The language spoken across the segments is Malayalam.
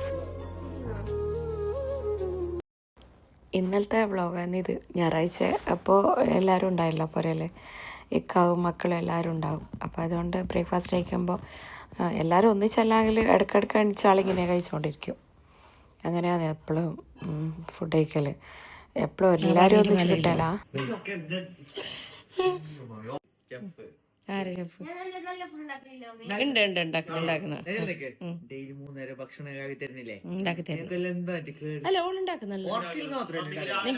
കുറച്ച് ഇന്നലത്തെ വ്ളോഗാണ് ഇത് ഞായറാഴ്ച. അപ്പോൾ എല്ലാവരും ഉണ്ടായില്ല പോരല്ലേ ഇക്കാവും മക്കളും എല്ലാവരും ഉണ്ടാവും. അപ്പോൾ അതുകൊണ്ട് ബ്രേക്ക്ഫാസ്റ്റ് കഴിക്കുമ്പോൾ എല്ലാവരും ഒന്നിച്ചല്ലെങ്കിൽ ഇടയ്ക്കിടയ്ക്ക് അണിച്ചാളിങ്ങനെ കഴിച്ചുകൊണ്ടിരിക്കും അങ്ങനെയാണ് എപ്പോഴും ഫുഡ് കഴിക്കൽ എപ്പോഴും എല്ലാവരും ഒന്നിച്ച് കിട്ടല? ഡെയിലി മൂന്നേരം ഭക്ഷണം തരുന്നില്ലേ? അല്ല ഓൾ ഉണ്ടാക്കുന്നല്ല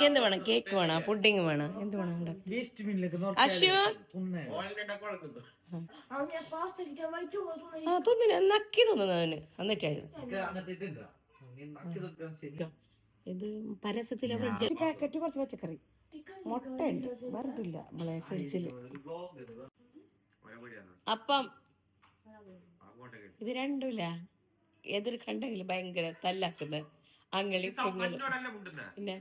എന്ത് വേണം? കേക്ക് വേണം? പുഡിങ് വേണം? എന്ത് വേണം അശു? തിന്നേ. ആ നക്കി തോന്നുന്നു അവന്. എന്നിട്ടായിരുന്നു ഇത് പരസ്യത്തിൽ പാക്കറ്റ് കുറച്ച് പച്ചക്കറി. മുട്ട ഉണ്ട്. വെറുതില്ല. നമ്മളെ ഫ്രിഡ്ജിൽ അപ്പം ഇത് രണ്ടുമില്ല എതിർ കണ്ടെങ്കിൽ ഭയങ്കര തല്ലാക്കുന്നത്. അങ്ങളി പിന്നെ?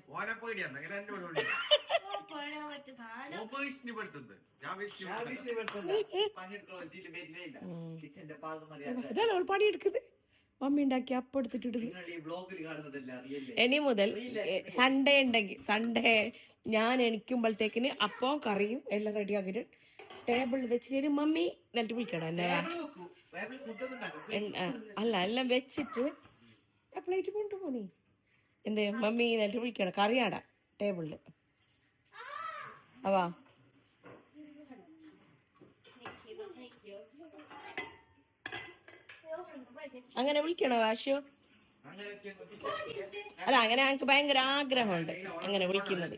ഇതാണ് അവൾ പണിയെടുക്കുന്നത്? മമ്മി ഉണ്ടാക്കി അപ്പം എടുത്തിട്ടിടുന്നു ഇനി മുതൽ സൺഡേ ഉണ്ടെങ്കിൽ സൺഡേ ഞാൻ എണിക്കുമ്പോഴത്തേക്കിന് അപ്പവും കറിയും എല്ലാം റെഡി വെച്ച് വെച്ചിട്ട് മമ്മി എന്നിട്ട് വിളിക്കണം എന്നെ അല്ല എല്ലാം വെച്ചിട്ട് പ്ലേറ്റ് കൊണ്ടുപോ നീ എന്ത് മമ്മി എന്നിട്ട് വിളിക്കണം. കറിയാടാ ടേബിളിൽ അവാ അങ്ങനെ വിളിക്കണോ വാശു അല്ല അങ്ങനെ ഞങ്ങക്ക് ഭയങ്കര ആഗ്രഹമുണ്ട്. അങ്ങനെ വിളിക്കുന്നത്.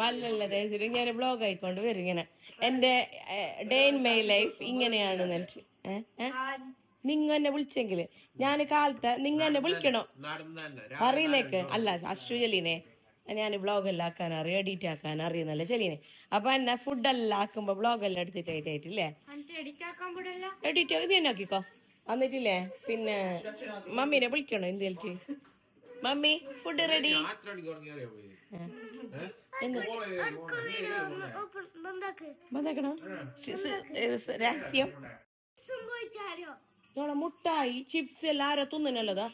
പല്ലല്ലേ തേച്ചിട്ട് ഞാൻ ബ്ലോഗ് ആയിക്കൊണ്ട് വരും ഇങ്ങനെ. എന്റെ ഡേ ഇൻ മൈ ലൈഫ് ഇങ്ങനെയാണ് എന്നിട്ട് നിങ്ങ എന്നെ വിളിച്ചെങ്കിൽ ഞാൻ കാലത്ത് നിങ്ങ എന്നെ വിളിക്കണോ? അറിയുന്നേക്ക് അല്ല അശ്വജലിനെ ഞാൻ ബ്ലോഗ് എല്ലാം ആക്കാൻ അറിയാം എഡിറ്റ് ആക്കാൻ അറിയുന്നല്ലേ ചെലീനെ. അപ്പൊ എന്നെ ഫുഡെല്ലാം ആക്കുമ്പോ ബ്ലോഗ് എല്ലാം എടുത്തിട്ട് ആയിട്ടില്ലേ എഡിറ്റ് ഇത് തന്നെ നോക്കിക്കോ എന്നിട്ടില്ലേ പിന്നെ മമ്മീനെ വിളിക്കണോ? എന്തേലും മമ്മി ഫുഡ് റെഡി രഹസ്യം. നമ്മളെ മുട്ടായി ചിപ്സ് എല്ലാം ആരോ തിന്നണല്ലോതാ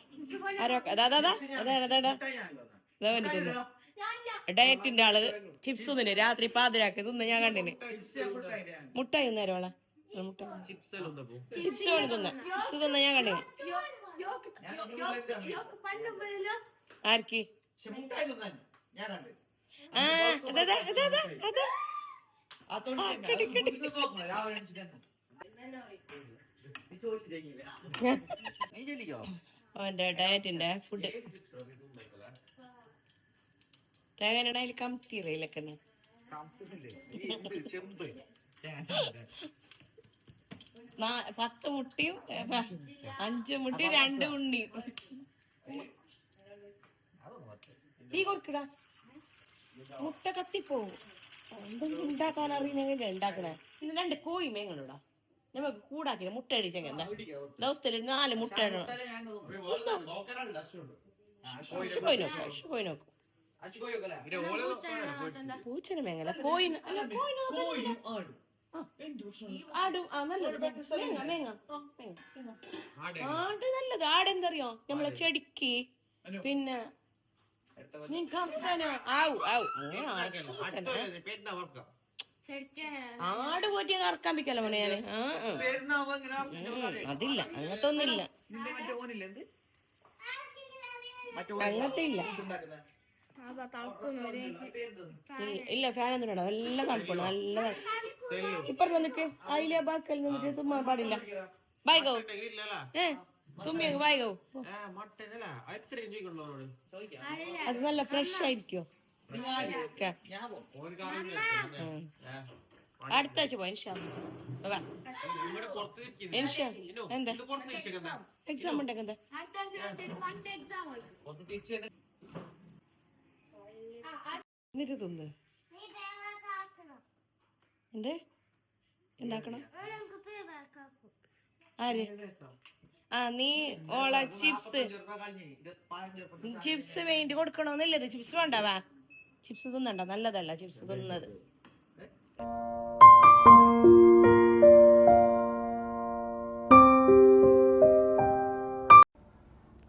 ആരോ അതാ ഡയറ്റിന്റെ ആൾ ചിപ്സ് തിന്നെ. രാത്രി പാതിരാക്കി തിന്ന്. ഞാൻ കണ്ടിന്. മുട്ടായി ആ, മുട്ടായി ചിപ്സ് തിന്ന? ചിപ്സ് തിന്ന ഞാൻ കണ്ടിന്. ആർക്ക്? ഡയറ്റിന്റെ ഫുഡ് തേങ്ങയുടെ ഇത് ചെമ്പ്. പത്ത് മുട്ടിയും അഞ്ച് മുട്ടയും രണ്ട് ഉണ്ണിയും. തീ കൊടുക്കടാ മുട്ട കത്തിപ്പോവും എന്തെങ്കിലും ഉണ്ടാക്കാൻ അറിയുന്നെങ്കിൽ ഉണ്ടാക്കണേ? ഇത് രണ്ട് കോയി മേങ്ങളുടാ നമുക്ക് കൂടാക്കില്ല മുട്ട അടിച്ചെങ്കിൽ എന്താ? ദിവസത്തിൽ നാല് മുട്ട ഇടണം. പൂച്ചനെ പോയി നോക്കും. പോയി നോക്കും മേങ്ങല കോയിന് അല്ല കോയിന് ആടും. നല്ലത്. ആടെന്തറിയോ നമ്മളെ ചെടിക്ക്. പിന്നെ ആവു ആവു ആട് പോറ്റി കറക്കാൻ പിക്കല്ല മോനെ ഞാൻ. അതില്ല. അങ്ങനത്തെ ഒന്നില്ല അങ്ങനത്തെ ഇല്ല? ഇല്ല, ഇല്ല ഫാൻ ഒന്നും ഇടണം നല്ല തണുപ്പാണ് നല്ല ഇപ്പറത്ത് നിക്ക്. അതിലെ ബാക്കൽ നിന്നിട്ട് തുമ്മാൻ പാടില്ല. ബായ്കോ ഏ തുമ്മിയ ബായ്കോ അത് നല്ല ഫ്രഷ് ആയിരിക്കോ. അടുത്ത ആഴ്ച പോയി ഇൻഷാ അല്ലാ. ഇൻഷാ എന്താ? എക്സാം ഉണ്ടെങ്കിൽ എന്നിട്ട് തിന്ന്. എന്തേ? എന്താക്കണം? ആര്? ആ നീ ഓള ചിപ്സ്. ചിപ്സ് വേണ്ടി കൊടുക്കണമെന്നില്ലത് ചിപ്സ് വേണ്ടവാ ചിപ്സ് തിന്നണ്ട. നല്ലതല്ല ചിപ്സ് തിന്നത്.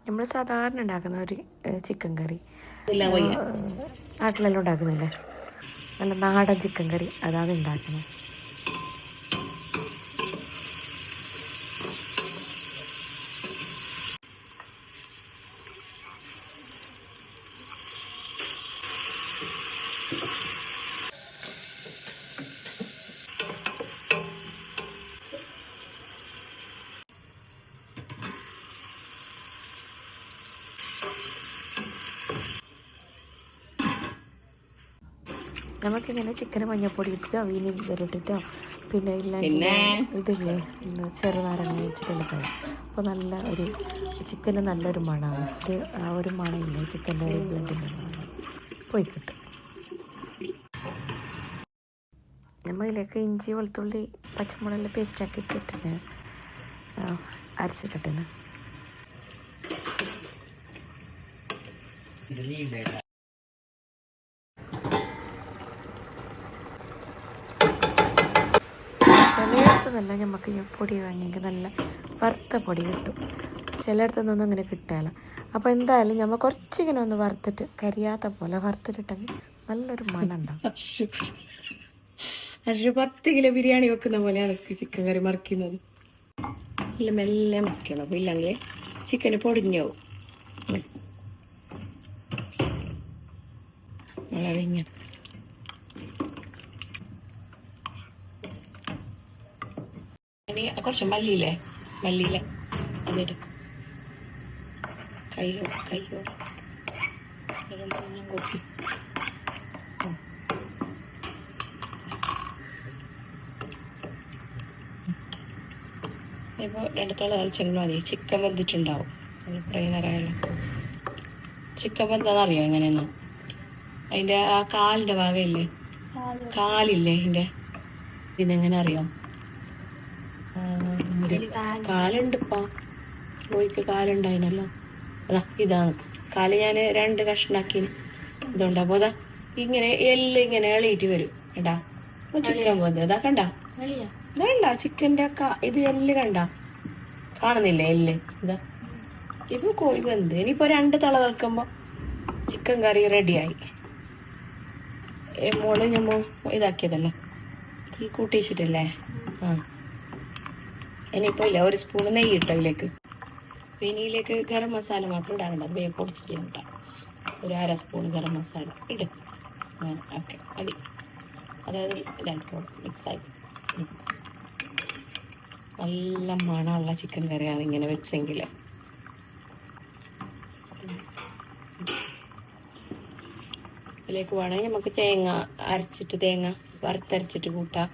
നമ്മൾ സാധാരണ ഉണ്ടാക്കുന്ന ഒരു ചിക്കൻ കറി. നാട്ടിലെല്ലാം ഉണ്ടാക്കുന്നില്ലേ? നല്ല നാടൻ ചിക്കൻ കറി. അതാണ് ഉണ്ടാക്കുന്നത്. നമുക്കിങ്ങനെ ചിക്കൻ മഞ്ഞപ്പൊടി ഇട്ടിട്ടോ വിനീഗർ ഇട്ടിട്ടോ പിന്നെ ഇല്ലെങ്കിൽ പിന്നെ? ഇതില്ലേ ചെറുനാരങ്ങ വെച്ചിട്ടുള്ള കഴിയും അപ്പോൾ നല്ല ഒരു ചിക്കന് നല്ലൊരു മണമാണ് ഒരു ആ ഒരു മണമില്ലേ ചിക്കന്റെ ഒരു ബ്ലഡിന്റെ മണം പോയി കിട്ടും. നമ്മൾ ഇതിലേക്ക് ഇഞ്ചി വെളുത്തുള്ളി പച്ചമുളകെല്ലാം പേസ്റ്റാക്കി ഇട്ടിട്ട് അരച്ചിട്ടിട്ടുണ്ട് ചിലയിടത്തുനിന്നല്ല നമുക്ക് ഈ പൊടി വാങ്ങിയെങ്കിൽ നല്ല വറുത്ത പൊടി കിട്ടും. ചിലയിടത്തുനിന്നൊന്നും അങ്ങനെ കിട്ടാല അപ്പോൾ എന്തായാലും നമ്മൾ കുറച്ചിങ്ങനെ ഒന്ന് വറുത്തിട്ട് കരിയാത്ത പോലെ വറുത്തിട്ടിട്ടെങ്കിൽ നല്ലൊരു മണം ഉണ്ടാവും. അശ്ശു. അശ്ശു പത്ത് കിലോ ബിരിയാണി വെക്കുന്ന പോലെയാണ് ചിക്കൻ കറി മറിക്കുന്നത്. നല്ല മെല്ലെ മറിക്കണം. ഇല്ലെങ്കിൽ ചിക്കന് പൊടിഞ്ഞാവും പോകും ഇനി കുറച്ച് മല്ലിയില്ലേ? മല്ലിയിലെ അതെടുക്കും കയ്യോ കയ്യോ കൊത്തി. ഇപ്പോൾ രണ്ടത്തോളം കളിച്ചെങ്കിൽ മതി. ചിക്കൻ വെന്തിട്ടുണ്ടാവും. നേരമായാലും ചിക്കൻ വെന്താന്നറിയോ എങ്ങനെയെന്ന്? അതിന്റെ ആ കാലിന്റെ ഭാഗമില്ലേ? കാലില്ലേ അതിന്റെ ഇതെങ്ങനെ അറിയാം? ഒരു കാലുണ്ട് ഇപ്പം കോഴിക്ക് കാലുണ്ടായിനല്ലോ. അതാ ഇതാണ് കാൽ ഞാൻ രണ്ട് കഷ്ണാക്കി ഇതുണ്ട്? അപ്പോൾ അതാ ഇങ്ങനെ എല്ലാം ഇങ്ങനെ എളിയിട്ട് വരും. കേട്ടാ ചിക്കൻ പോകുന്നത് അതാ കണ്ട? വേണ്ട ചിക്കന്റെ ഇത് എല്ല് കണ്ട? കാണുന്നില്ലേ എല്ല്? ഇതാ. ഇപ്പൊ കോഴി വെന്ത്. ഇനിയിപ്പോ രണ്ട് തള തിളക്കുമ്പോ ചിക്കൻ കറി റെഡിയായി. മോൾ ഞമ്മ ഇതാക്കിയതല്ലേ? തീ കൂട്ടിച്ചിട്ടല്ലേ? ആ. ഇനിയിപ്പോ ഇല്ല ഒരു സ്പൂൺ നെയ്യ് ഇട്ടോ ഇതിലേക്ക്. പിന്നിയിലേക്ക് ഗരം മസാല മാത്രം ഇടാനുണ്ട്. അത് വേഗം പൊടിച്ചിട്ട് ഇട്ടാം. ഒരു അര സ്പൂൺ ഗരം മസാല ഇടും. ഓക്കെ. മതി. അതായത് ഇതായിക്കോളും മിക്സായി നല്ല മണമുള്ള ചിക്കൻ കറിയാണ് ഇങ്ങനെ വെച്ചെങ്കിൽ ഇതിലേക്ക് വേണമെങ്കിൽ നമുക്ക് തേങ്ങ അരച്ചിട്ട് തേങ്ങ വറുത്തരച്ചിട്ട് കൂട്ടാം.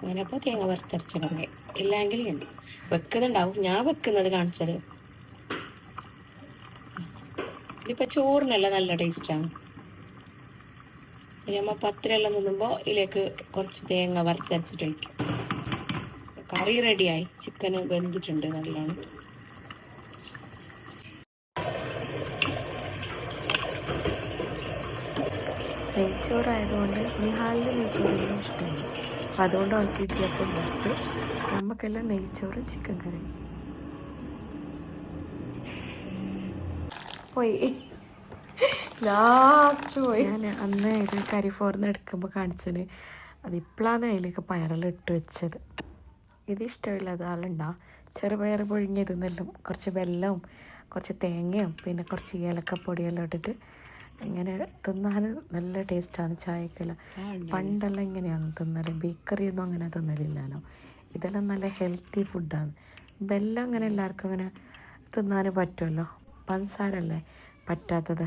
അങ്ങനെ അപ്പോൾ തേങ്ങ വറുത്തരച്ചിട്ടുണ്ടെങ്കിൽ ഇല്ലെങ്കിൽ എന്ത്? വെക്കുന്നുണ്ടാവും. ഞാൻ വെക്കുന്നത് കാണിച്ചത്. ഇതിപ്പോൾ ചോറിനല്ല നല്ല ടേസ്റ്റാണ് ഇനി നമ്മൾ പത്തിരെല്ലാം തിന്നുമ്പോൾ ഇതിലേക്ക് കുറച്ച് തേങ്ങ വറുത്തരച്ചിട്ട് വയ്ക്കും കറി റെഡിയായി ചിക്കൻ വെന്തിട്ടുണ്ട് നല്ലോണം. നെയ്ച്ചോറായതുകൊണ്ട് നിഹാലിന് നെയ്ച്ചോറിനും ഇഷ്ടമില്ല അപ്പം അതുകൊണ്ട് അവൾക്ക് ഇടിയപ്പം കൊടുത്ത് നമുക്കെല്ലാം നെയ്ച്ചോറ് ചിക്കൻ കറി. പോയി. ലാസ്റ്റ് പോയി. ഞാൻ അന്ന് ഇത് കറി ഫോർന്ന് എടുക്കുമ്പോൾ കാണിച്ചത് അത് ഇപ്പോഴാണ് അതിലേക്ക് പയറെല്ലാം ഇട്ട് വെച്ചത്. ഇത് ഇഷ്ടമില്ലാത്ത ആളുണ്ടാ. ചെറുപയർ പുഴുങ്ങിയതെന്നെല്ലാം കുറച്ച് വെല്ലവും കുറച്ച് തേങ്ങയും പിന്നെ കുറച്ച് ഏലക്കപ്പൊടിയെല്ലാം ഇട്ടിട്ട് ഇങ്ങനെ തിന്നാൻ നല്ല ടേസ്റ്റാണ് ചായക്കെല്ലാം. പണ്ടെല്ലാം ഇങ്ങനെയാണ് തിന്നൽ. ബേക്കറിയൊന്നും അങ്ങനെ തിന്നലില്ലല്ലോ. ഇതെല്ലാം നല്ല ഹെൽത്തി ഫുഡാണ്. ബെല്ലം അങ്ങനെ എല്ലാവർക്കും അങ്ങനെ തിന്നാൻ പറ്റുമല്ലോ? പഞ്ചസാരല്ലേ പറ്റാത്തത്?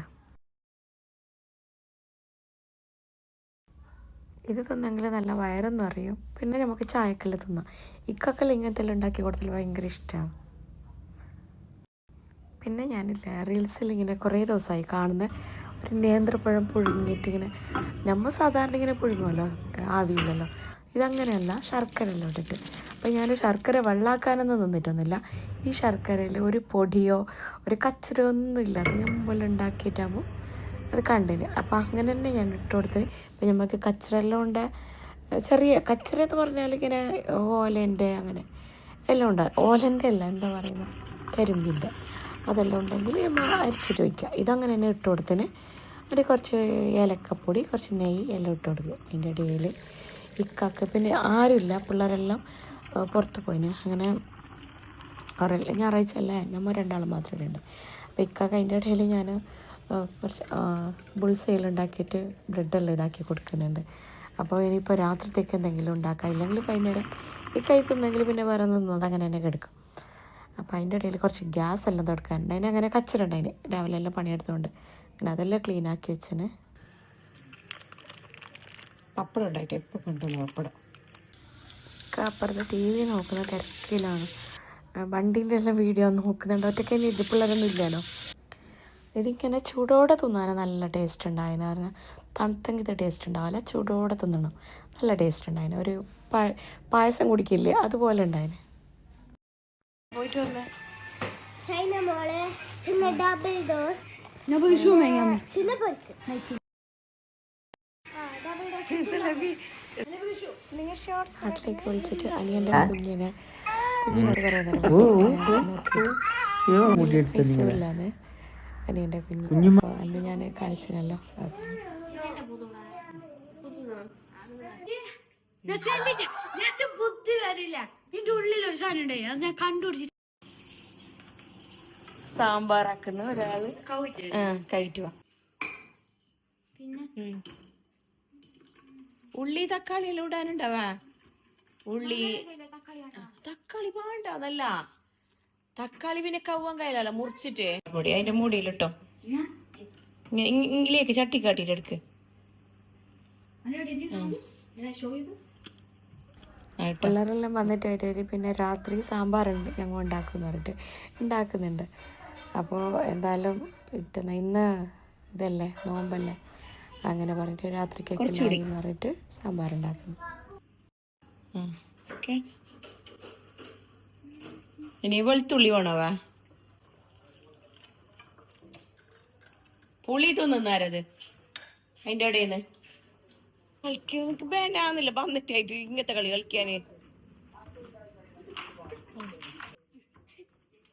ഇത് തിന്നെങ്കിൽ നല്ല വയറൊന്നും അറിയും പിന്നെ നമുക്ക് ചായക്കെല്ലാം തിന്നാം. ഇക്കൊക്കെല്ലാം ഇങ്ങനത്തെ എല്ലാം ഉണ്ടാക്കി കൊടുത്താൽ ഭയങ്കര ഇഷ്ടമാണ് പിന്നെ ഞാനില്ല റീൽസിൽ ഇങ്ങനെ കുറേ ദിവസമായി കാണുന്ന ഒരു നേന്ത്രപ്പഴം പുഴുങ്ങിയിട്ട് ഇങ്ങനെ നമ്മൾ സാധാരണ ഇങ്ങനെ പുഴുങ്ങുമല്ലോ ആവിയില്ലല്ലോ ഇതങ്ങനെയല്ല ശർക്കര എല്ലാം ഇട്ടിട്ട്. അപ്പം ഞാൻ ശർക്കര വെള്ളാക്കാനൊന്നും നിന്നിട്ടൊന്നുമില്ല. ഈ ശർക്കരയിൽ ഒരു പൊടിയോ ഒരു കച്ചരോ ഒന്നും ഇല്ലാതെ പോലെ ഉണ്ടാക്കിയിട്ടാകുമ്പോൾ അത് കണ്ടിന്. അപ്പം അങ്ങനെ തന്നെ ഞാൻ ഇട്ട് കൊടുത്തത്. ഇപ്പം നമുക്ക് കച്ചറെല്ലാം ഉണ്ട്. ചെറിയ കച്ചറ എന്ന് പറഞ്ഞാൽ ഇങ്ങനെ ഓലേന്റെ അങ്ങനെ എല്ലാം ഉണ്ട്. ഓലന്റെ അല്ല എന്താ പറയുന്നത്? കരിമ്പിന്റെ. അതെല്ലാം ഉണ്ടെങ്കിൽ നമ്മൾ അരിച്ചിട്ട് വയ്ക്കുക. ഇതങ്ങനെ തന്നെ ഇട്ട് കൊടുത്തിന് അതിൽ കുറച്ച് ഏലക്കപ്പൊടി കുറച്ച് നെയ്യ് എല്ലാം ഇട്ട് കൊടുക്കും അതിന്റെ ഇടയിൽ ഇക്കാക്ക് പിന്നെ ആരുമില്ല പിള്ളേരെല്ലാം പുറത്ത് പോയിന് അങ്ങനെ അവരെല്ലാം ഞായറാഴ്ച അല്ലേ? നമ്മൾ രണ്ടാളും മാത്രമേ ഉണ്ട് അപ്പോൾ ഇക്കാക്ക് അതിന്റെ ഇടയിൽ ഞാൻ കുറച്ച് ബുൾസയിൽ ഉണ്ടാക്കിയിട്ട് ബ്രെഡെല്ലാം ഇതാക്കി കൊടുക്കുന്നുണ്ട്. അപ്പോൾ ഇനിയിപ്പോൾ രാത്രിത്തേക്ക് എന്തെങ്കിലും ഉണ്ടാക്കാം. ഇല്ലെങ്കിൽ വൈകുന്നേരം ഈ കൈ തിന്നെങ്കിൽ പിന്നെ വേറെ നിന്നത് അങ്ങനെ തന്നെ കിടക്കും. അപ്പോൾ അതിന്റെ ഇടയിൽ കുറച്ച് ഗ്യാസ് എല്ലാം തുടക്കാനുണ്ട്. അതിന് അങ്ങനെ കച്ചറുണ്ട് അതിന്. രാവിലെ എല്ലാം പണിയെടുത്തുകൊണ്ട്. അങ്ങനെ അതെല്ലാം ക്ലീൻ ആക്കി വെച്ചിന്. പപ്പടം ഉണ്ടായിട്ട് എപ്പോൾ കൊണ്ടുവന്നു പപ്പടം? അപ്പുറത്ത് ടി വി നോക്കുന്ന തിരക്കിലാണ്. വണ്ടീന്റെ എല്ലാം വീഡിയോ നോക്കുന്നുണ്ട്. ഒറ്റയ്ക്ക് ഇനി ഇത് പിള്ളേരൊന്നും ഇല്ലല്ലോ. ഇതിങ്ങനെ ചൂടോടെ തിന്നാൻ നല്ല ടേസ്റ്റ് ഉണ്ടായിരുന്നു പറഞ്ഞാൽ തണുത്തെങ്കിൽ ഇത് ടേസ്റ്റ് ഉണ്ടാവില്ല. ചൂടോടെ തിന്നണം. നല്ല ടേസ്റ്റ് ഉണ്ടായിന്. ഒരു പായസം കുടിക്കില്ലേ? അതുപോലെ ഉണ്ടായിന്. പോയിട്ട് വന്നേ. ചൈന മോളെ പിന്നെ ഡബിൾ ഡോസ് ഡബിൾ ഡോസ് നാട്ടിലേക്ക് വിളിച്ചിട്ട് അനിയന്റെ കുഞ്ഞിനെ കുഞ്ഞിനോട് പറയുന്നത് അനിയന്റെ കുഞ്ഞ്. അന്ന് ഞാൻ കാണിച്ചിനല്ലോ ഞാൻ ബുദ്ധി വരില്ല. നിന്റെ ഉള്ളിൽ ഒരു സാധനം ഉണ്ടായി അത് ഞാൻ കണ്ടുപിടിച്ചിട്ട് സാമ്പാറാക്കുന്ന ഒരാൾ. വാ. പിന്നെ? ഉള്ളി തക്കാളി എല്ലാം ഇടാനുണ്ടാവാ ഉള്ളി. തക്കാളി വേണ്ട അതല്ല. തക്കാളി പിന്നെ കവ്വാൻ കയ്യിലല്ല മുറിച്ചിട്ട്. പൊടി അതിന്റെ മുടിയിലിട്ടോ ഇങ്ങനെയൊക്കെ ചട്ടി കാട്ടിട്ട് എടുക്ക്. ആയിട്ടോ പിള്ളേരെല്ലാം വന്നിട്ട് ആയിട്ട് പിന്നെ രാത്രി സാമ്പാറുണ്ട് ഞങ്ങൾ ഉണ്ടാക്കുമെന്ന് പറഞ്ഞിട്ട്. ഉണ്ടാക്കുന്നുണ്ട്. അപ്പോൾ എന്തായാലും കിട്ടുന്ന ഇന്ന് ഇതല്ലേ നോമ്പല്ലേ? അങ്ങനെ പറഞ്ഞിട്ട് രാത്രിക്കൊക്കെ എന്ന് പറഞ്ഞിട്ട് സാമ്പാർ ഉണ്ടാക്കുന്നു. ഇനി വെളുത്തുള്ളി വേണോവാ? പുളി തോന്നുന്നാരത്? അതിന്റെ ഇടയിൽ നിന്ന് കളിക്കാൻ എനിക്ക് വേനാന്നില്ല വന്നിട്ടായിട്ട് ഇങ്ങനത്തെ കളി കളിക്കാന്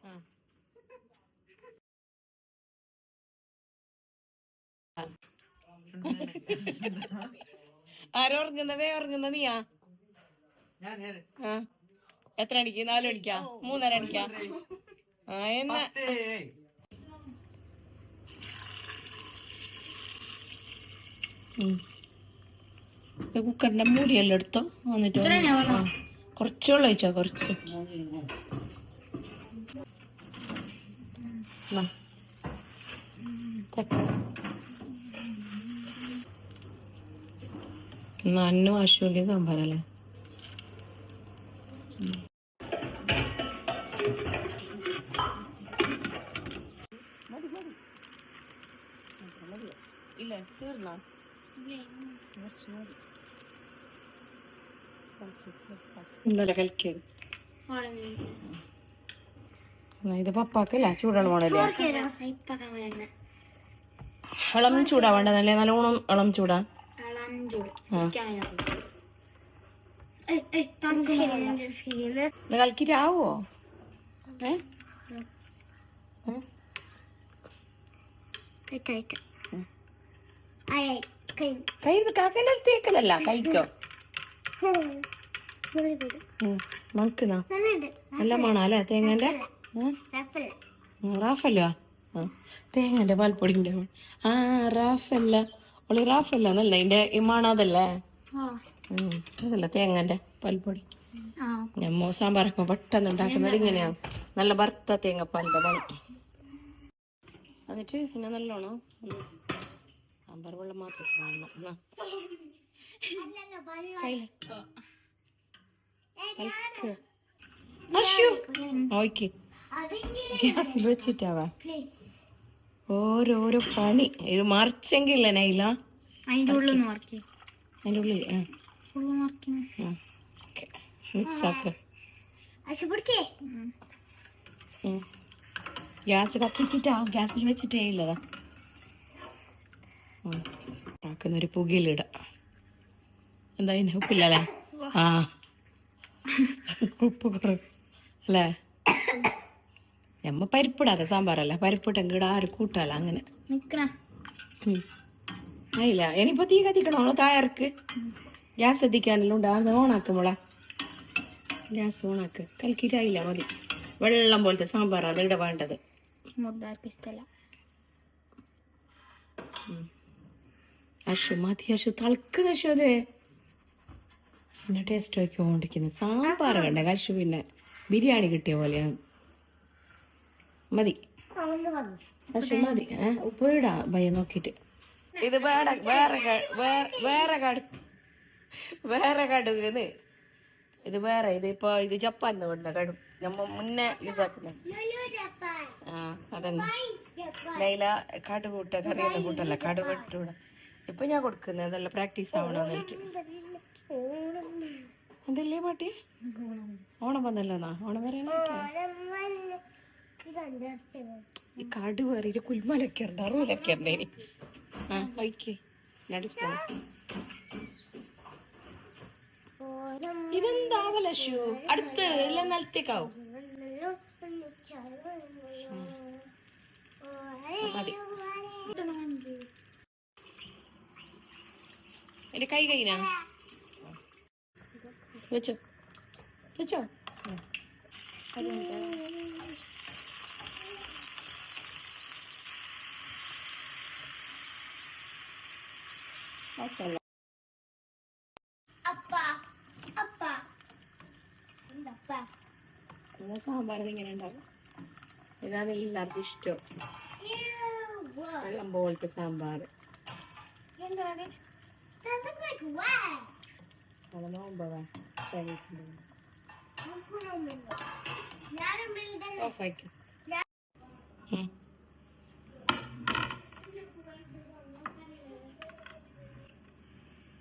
ആ. ആരോ ഉറങ്ങുന്ന വേ ഉറങ്ങുന്ന നീയാ? ആ. എത്ര മണിക്ക്? നാലു മണിക്കാ? മൂന്നര മണിക്കാ? ആ എന്നാ. കുക്കറിന്റെ മൂടിയെല്ലാം എടുത്തോ? വന്നിട്ട് കുറച്ച് വെള്ളം ഒഴിച്ചോ കുറച്ച്. എന്നാ. അന്നു ആശുപത്രി സാമ്പാറല്ലേ ഇല്ല? തീർന്നോ? ഇന്നലെ കളിക്കത് ഇത് പപ്പാക്കല്ല? ചൂടാണ് മോണല്ലേ ഇളം ചൂടാ വേണ്ടതല്ലേ? നല്ലോണം ഇളം ചൂടാ. ഇളം ചൂട് ആ. ഏയ് ഏയ് തണുക്കുന്ന ഇത് കളിക്കിട്ടാവോ ഏ? കഴിക്കാം. ആയി കഴിഞ്ഞു കൈ കാക്കല്ല തേക്കലല്ല ഉം, മണക്കുന്നാ? നല്ല മണ അല്ലേ തേങ്ങന്റെ റാഫല്ലോ ആ. തേങ്ങന്റെ പാൽപ്പൊടിന്റെ ആ റാഫല്ല ഒളി അല്ല? എന്നല്ല ഇതിന്റെ ഇമാണതല്ലേ അതല്ല തേങ്ങന്റെ പൽപ്പൊടി? ഞാൻ ഞമ്മ സാമ്പാറൊക്കെ പെട്ടെന്ന് ഉണ്ടാക്കുന്നത് ഇങ്ങനെയാ. നല്ല ഭർത്ത തേങ്ങപ്പാലിന്റെ മണം. എന്നിട്ട് പിന്നെ നല്ലോണോ സാമ്പാർ വെള്ളം മാത്രം. കയ്യിൽ. അശ്ശോ. ഗ്യാസിൽ വെച്ചിട്ടാവാ. ഓരോരോ പണി. ഇത് മറിച്ചെങ്കിലേ നൈല? അതിന്റെ ഉള്ളിൽ മറക്കി അതിന്റെ ഉള്ളിൽ ആ. മിക്സ് ആക്ക്. ഗ്യാസ് കത്തിച്ചിട്ടാ ഗ്യാസിൽ വെച്ചിട്ടേ ഇല്ലതാ. ആക്കുന്നൊരു പുകയിലിടാം. എന്താ ഉപ്പില്ലല്ലേ? ആ. ഉപ്പ് കുറവ്. അല്ലേ? നമ്മ പരിപ്പിടാതെ സാമ്പാറല്ല പരിപ്പിട്ടെങ്കിൽ ഇവിടെ ആരും കൂട്ടാല അങ്ങനെ. ആയില്ല ഇനിയിപ്പോ തീ കത്തിക്കണോ തായർക്ക്? ഗ്യാസ് എത്തിക്കാനെല്ലാം ഉണ്ട് ഓണാക്ക് മോളെ? ഗ്യാസ് ഓണാക്ക്. കലക്കിട്ടായില്ല മതി. വെള്ളം പോലത്തെ സാമ്പാറാണ് ഇവിടെ വേണ്ടത്. അശു മതി അശു തളക്ക് അശു അതെ. പിന്നെ ടേസ്റ്റ് നോക്കിക്കൊണ്ടിരിക്കുന്നത് സാമ്പാർ കണ്ട അശു പിന്നെ? ബിരിയാണി കിട്ടിയ പോലെയാണ്. മതി. പക്ഷെ മതി. ഏ ഉപ്പ് ഇടാ ഭയ നോക്കിട്ട് ഇത് വേറെ വേറെ വേറെ കട വേറെ കടുക ഇത് വേറെ ഇത് ഇപ്പൊ ഇത് ജപ്പാൻ വിടുന്ന കടു. നമ്മ മുന്നേ യൂസ് ആക്കുന്ന ലുലു ജപ്പാൻ. ആ അതന്നെ. ലൈല കടു കൂട്ട കറിയെല്ലാം കൂട്ടല്ല കടു കൂട്ടൂട ഇപ്പൊ ഞാൻ കൊടുക്കുന്നത് അതല്ല പ്രാക്ടീസ് ആവണോന്ന് എന്തല്ലേ അതല്ലേ പാട്ടി? ഓണം. വന്നല്ലോ എന്നാ? ഓണം വന്ന്. സന്തോഷം ഈ കാട് കയറിയിട്ട് അറുപതൊക്കെ ഉണ്ട് ഇനി. ആ വയ്ക്ക് രണ്ട് സ്പൂൺ ഓണം ഇതെന്താവല ഷൂ? അടുത്ത് എല്ലാം നിലത്തേക്കാവും. മതി. എന്റെ കൈ കൈനാ വെച്ചോ. വെച്ചോ. എന്നാ സാമ്പാർ ഇങ്ങനെ ഉണ്ടാവും ഇതാണ് എല്ലാവർക്കും ഇഷ്ടം. വെള്ളം പോലത്തെ സാമ്പാർ. That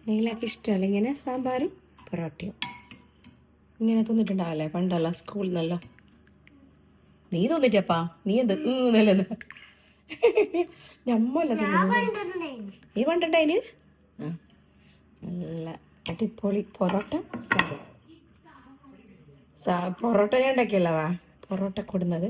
നീലാക്ക് ഇഷ്ടമല്ല ഇങ്ങനെ സാമ്പാറും പൊറോട്ടയും. ഇങ്ങനെ തിന്നിട്ടുണ്ടാവല്ലേ? പണ്ടല്ല സ്കൂളിൽ നിന്നല്ലോ നീ തിന്നിട്ടപ്പാ നീ എന്ത്? നല്ലത് ഞമ്മല്ല നീ പണ്ടുണ്ടായിന് നല്ല അടിപൊളി പൊറോട്ട സാ പൊറോട്ട ഞാൻ ഉണ്ടാക്കിയല്ലവാ? പൊറോട്ട കൊടുന്നത്.